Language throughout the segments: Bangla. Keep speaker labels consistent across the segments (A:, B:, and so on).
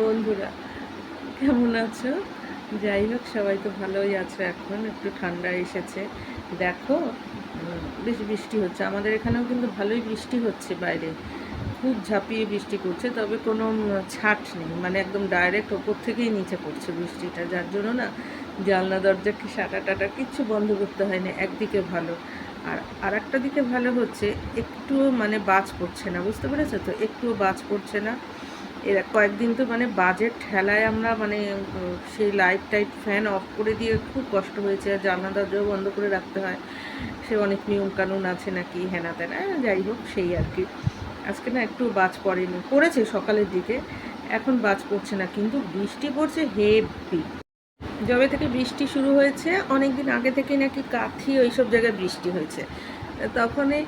A: বন্ধুরা, কেমন আছো? যাই হোক, সবাই তো ভালোই আছো এখন, একটু ঠান্ডা এসেছে। দেখো বেশ বৃষ্টি হচ্ছে। আমাদের এখানেও কিন্তু ভালোই বৃষ্টি হচ্ছে বাইরে। খুব ঝাঁপিয়ে বৃষ্টি করছে, তবে কোনো ছাট নেই। মানে একদম ডাইরেক্ট ওপর থেকেই নিচে পড়ছে বৃষ্টিটা। যার জন্য না, জানলা, দরজা কি সাটা টাটা কিচ্ছু বন্ধ করতে হয় না একদিকে ভালো। আর আর একটা দিকে ভালো হচ্ছে, একটুও মানে বাজ পড়ছে না, বুঝতে পেরেছ তো? একটুও বাজ পড়ছে না। এর কয়েকদিন তো মানে বাজেট ঠেলায় আমরা মানে সেই লাইট টাইট ফ্যান অফ করে দিয়ে খুব কষ্ট হয়েছে। আর জানলা দরজাও বন্ধ করে রাখতে হয়। সে অনেক নিয়ম কানুন আছে নাকি হেনা তেনা যাই হোক, সেই আর কি। আজকে না একটু বাজ পড়েনি। পড়েছে সকালের দিকে, এখন বাজ পড়ছে না, কিন্তু বৃষ্টি পড়ছে হেভি যবে থেকে বৃষ্টি শুরু হয়েছে অনেক দিন আগে থেকে নাকি কাথি ওই সব জায়গায় বৃষ্টি হয়েছে। তখনই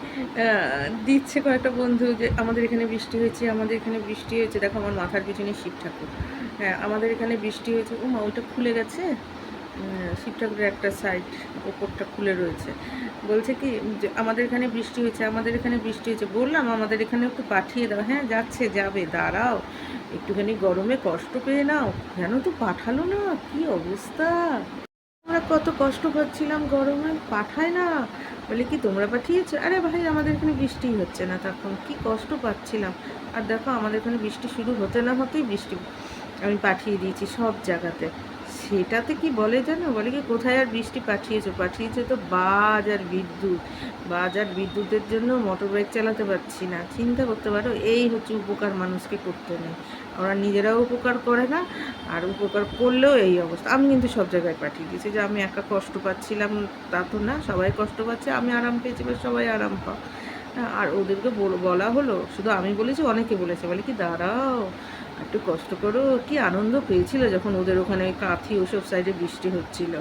A: দিচ্ছে কয়েকটা বন্ধু যে, আমাদের এখানে বৃষ্টি হয়েছে, আমাদের এখানে বৃষ্টি হয়েছে। দেখো, আমার মাথার পিছনে শিব ঠাকুর। হ্যাঁ আমাদের এখানে বৃষ্টি হয়েছে। ও মা, ওইটা খুলে গেছে? শিব ঠাকুরের একটা সাইড, ওপরটা খুলে রয়েছে। বলছে কি, যে, আমাদের এখানে বৃষ্টি হয়েছে, আমাদের এখানে বৃষ্টি হয়েছে। বললাম, আমাদের এখানে একটু পাঠিয়ে দাও। হ্যাঁ যাচ্ছে, যাবে, দাঁড়াও। একটুখানি গরমে কষ্ট পেয়ে নাও। কেন তো পাঠালো না? কি অবস্থা? আমরা কত কষ্ট পাচ্ছিলাম গরমে। পাঠায় না। বলে, কি তোমরা পাঠিয়েছো? আরে ভাই, আমাদের এখানে বৃষ্টিই হচ্ছে না তখন। কি কষ্ট পাচ্ছিলাম। আর দেখো, আমাদের এখানে বৃষ্টি শুরু হতে না হতেই বৃষ্টি আমি পাঠিয়ে দিয়েছি সব জায়গাতে। সেটাতে কি বলে জানো? বলে কি, কোথায় আর বৃষ্টি পাঠিয়েছো? পাঠিয়েছো তো বাজ আর বিদ্যুৎ। বাজ আর বিদ্যুতের জন্য মোটর বাইক চালাতে পারছি না। চিন্তা করতে পারো, এই হচ্ছে উপকার মানুষকে করতে নেই। ওরা নিজেরাও উপকার করে না আর উপকার করলেও এই অবস্থা। আমি কিন্তু সব জায়গায় পাঠিয়ে দিয়েছি যে আমি একা কষ্ট পাচ্ছিলাম তা তো না সবাই কষ্ট পাচ্ছে আমি আরাম পেয়েছি বা সবাই আরাম পাও। হ্যাঁ, আর ওদেরকে বল- বলা হলো শুধু আমি বলেছি অনেকে বলেছে বলে কি দাঁড়াও একটু কষ্ট করো কি আনন্দ পেয়েছিল যখন ওদের ওখানে কাঁথি ওসব সাইডে বৃষ্টি হচ্ছিল।